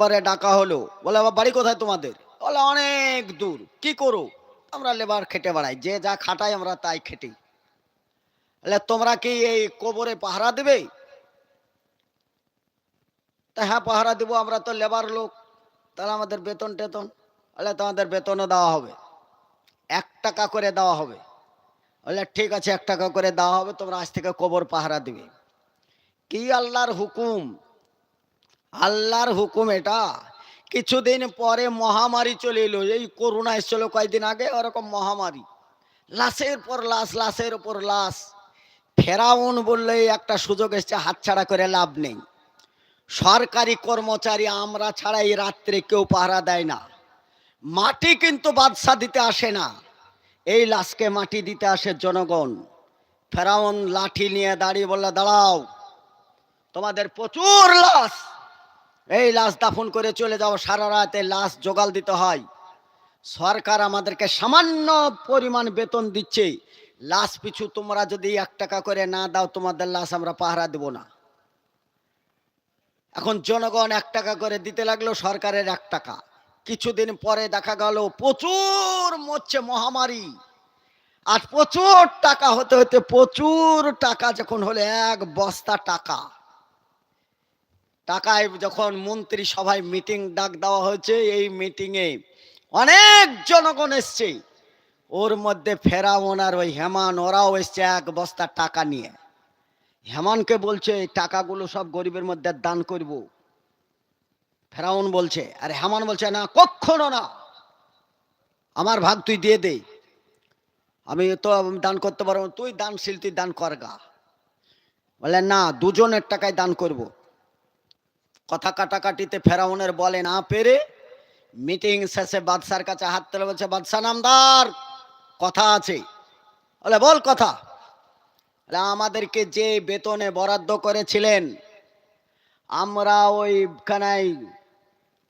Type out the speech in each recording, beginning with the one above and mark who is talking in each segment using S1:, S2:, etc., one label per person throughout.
S1: পরে ডাকা হলো। বলে আবার বাড়ি কোথায় তোমাদের? বলে, অনেক দূর। কি করো? আমরা লেবার খেটে বেড়াই। যে যা খাটাই আমরা তাই খেটি। তোমরা কি এই কবরে পাহারা দেবে? তা হ্যাঁ পাহারা দিব। আমরা তো লেবার লোক। তাহলে আমাদের বেতন টেতন। বলে, তোমাদের বেতনও দেওয়া হবে। এক টাকা করে দেওয়া হবে। বলে, ঠিক আছে, এক টাকা করে দেওয়া হবে। তোমরা আজ থেকে কবর পাহারা দিবে। কি আল্লাহর হুকুম? আল্লাহর হুকুম এটা। কিছুদিন পরে মহামারী চলে এলো। এই করোনা এসেছিল কয়েকদিন আগে? ওরকম মহামারী। লাশের পর লাশ, লাশের উপর লাশ। ফেরাউন বললে একটা সুযোগ এসছে, হাতছাড়া করে লাভ নেই। সরকারি কর্মচারী আমরা ছাড়া এই রাত্রে কেউ পাহারা দেয় না। মাটি কিন্তু বাদশা দিতে আসে না। এই লাশকে মাটি দিতে আসে জনগণ। ফেরাউন লাঠি নিয়ে দাঁড়িয়ে বললে, দাঁড়াও, তোমাদের প্রচুর লাশ। এই লাশ দাফন করে চলে যাও, সারা রাতে লাশ জোগাল দিতে হয়। সরকার আমাদেরকে সামান্য পরিমাণ বেতন দিচ্ছে। লাশ পিছু তোমরা যদি এক টাকা করে না দাও, তোমাদের লাশ আমরা পাহারা দেব না। এখন জনগণ এক টাকা করে দিতে লাগল, সরকারের এক টাকা। কিছুদিন পরে দেখা গেল, প্রচুর মরছে মহামারী। আর প্রচুর টাকা হতে হতে প্রচুর টাকা যখন হলে, এক বস্তা টাকা। টাকায় যখন মন্ত্রী সভায় মিটিং ডাক দেওয়া হয়েছে, এই মিটিংয়ে অনেক জনগণ এসছে। ওর মধ্যে ফেরাউন আর ওই হেমান, ওরাও এসছে এক বস্তা টাকা নিয়ে। হেমানকে বলছে, এই টাকাগুলো সব গরিবের মধ্যে দান করব। ফেরাউন বলছে, আর হেমান বলছে, না কখনো না। আমার ভাগ তুই দিয়ে দে। আমি তো দান করতে পারব তুই দানশীল, তুই দান কর গা। বলে, না, দুজনের টাকায় দান করব। কথা কাটাকাটিতে ফেরাউনের বলে না পেরে মিটিং শেষে বাদশার কাছে হাত তুলে বলছে বাদশাহ নামদার, কথা আছে। বলে, বল কথা। আমাদেরকে যে বেতনে বরাদ্দ করেছিলেন, আমরা ওইখানে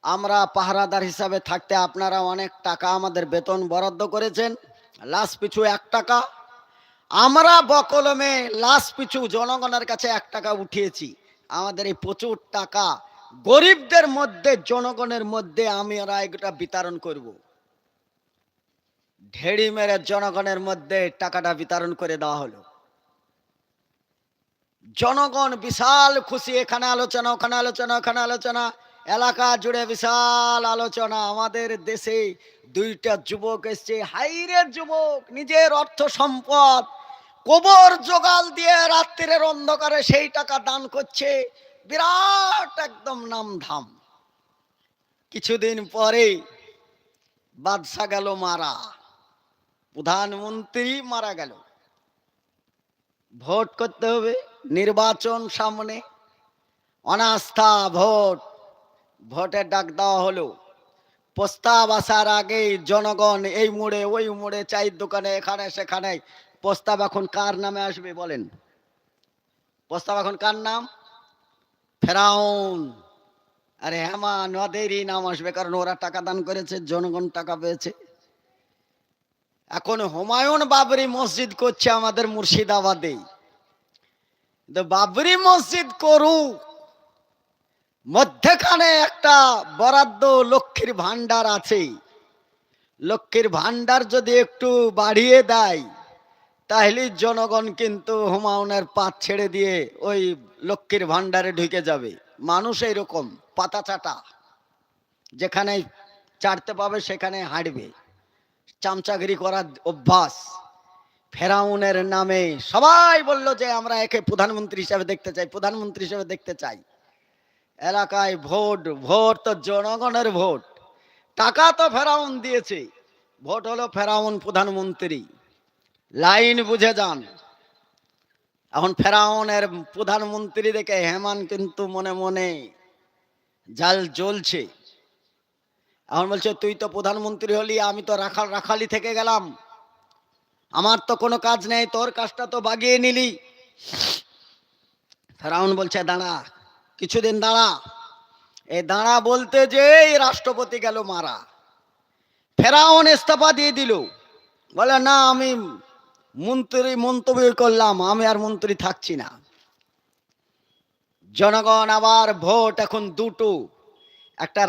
S1: আমরা পাহারাদার হিসাবে থাকতে আপনারা অনেক টাকা আমাদের বেতন বরাদ্দ করেছেন, লাশ পিছু এক টাকা। আমরা বকলমে লাশ পিছু জনগণের কাছে এক টাকা উঠিয়েছি। আমাদের এই প্রচুর টাকা গরিবদের মধ্যে, জনগণের মধ্যে আমি ওরা এটা বিতরণ করব। ঢেড়ি মেরে জনগণের মধ্যে টাকাটা বিতরণ করে দেওয়া হলো। জনগণ বিশাল খুশি, এখানে আলোচনা, ওখানে আলোচনা ওখানে আলোচনা। এলাকা জুড়ে বিশাল আলোচনা। আমাদের দেশে দুইটা যুবক এসছে। হাইরের যুবক, নিজের অর্থ সম্পদ। কবর জোগাল দিয়ে রাত্রির অন্ধকারে সেই টাকা দান করছে। বিরাট একদম নামধাম। কিছুদিন পরে বাদশা গেল মারা। প্রধানমন্ত্রী মারা গেল। ভোট করতে হবে নির্বাচন সামনে। অনাস্থা ভোট। ভোটের ডাক দেওয়া হলো। প্রস্তাব আসার আগেই জনগণ এই মোড়ে, ওই মোড়ে, চায়ের দোকানে, এখানে, সেখানে প্রস্তাব এখন কার নামে আসবে বলেন? প্রস্তাব এখন কার নাম? ফেরাউন। আরে হেমা নদেরই নাম আসবে কারণ ওরা টাকা দান করেছে, জনগণ টাকা পেয়েছে। এখন হুমায়ুন বাবরি মসজিদ করছে আমাদের মুর্শিদাবাদে। বাবরি মসজিদ করুক। মধ্যখানে একটা বরাদ্দ লক্ষ্মীর ভান্ডার আছে। লক্ষ্মীর ভান্ডার যদি একটু বাড়িয়ে দেয়, তাহলে জনগণ কিন্তু হুমায়ুনের পাত ছেড়ে দিয়ে ওই লক্ষ্মীর ভান্ডারে ঢুকে যাবে। মানুষ এরকম পাতা চাটা। যেখানে চাটতে পাবে, সেখানে হাঁটবে। চামচাগিরি করার অভ্যাস। ফেরাউনের নামে সবাই বলল যে, আমরা একে প্রধানমন্ত্রী হিসাবে দেখতে চাই, প্রধানমন্ত্রী হিসাবে দেখতে চাই। এলাকায় ভোট ভোট তো জনগণের ভোট। টাকা তো ফেরাউন দিয়েছে। ভোট হলো ফেরাউন প্রধানমন্ত্রী। লাইন বুঝে যান। এখন ফেরাউনের প্রধানমন্ত্রী দেখে হেমান কিন্তু মনে মনে জাল জ্বলছে। এখন বলছে, তুই তো প্রধানমন্ত্রী হলি, আমি তো রাখাল রাখালি থেকে গেলাম। আমার তো কোনো কাজ নেই, তোর কাজটা তো বাগিয়ে নিলি। ফেরাউন বলছে, দাঁড়া, কিছুদিন দাঁড়া। এই দাঁড়া বলতে যে রাষ্ট্রপতি গেল মারা। ফেরাউন ইস্তফা দিয়ে দিল। বলে, না, আমি মন্ত্রী মন্তব্য করলাম আমি আর মন্ত্রী থাকছি না। জনগণ আবার ভোট এখন দুটো। একটা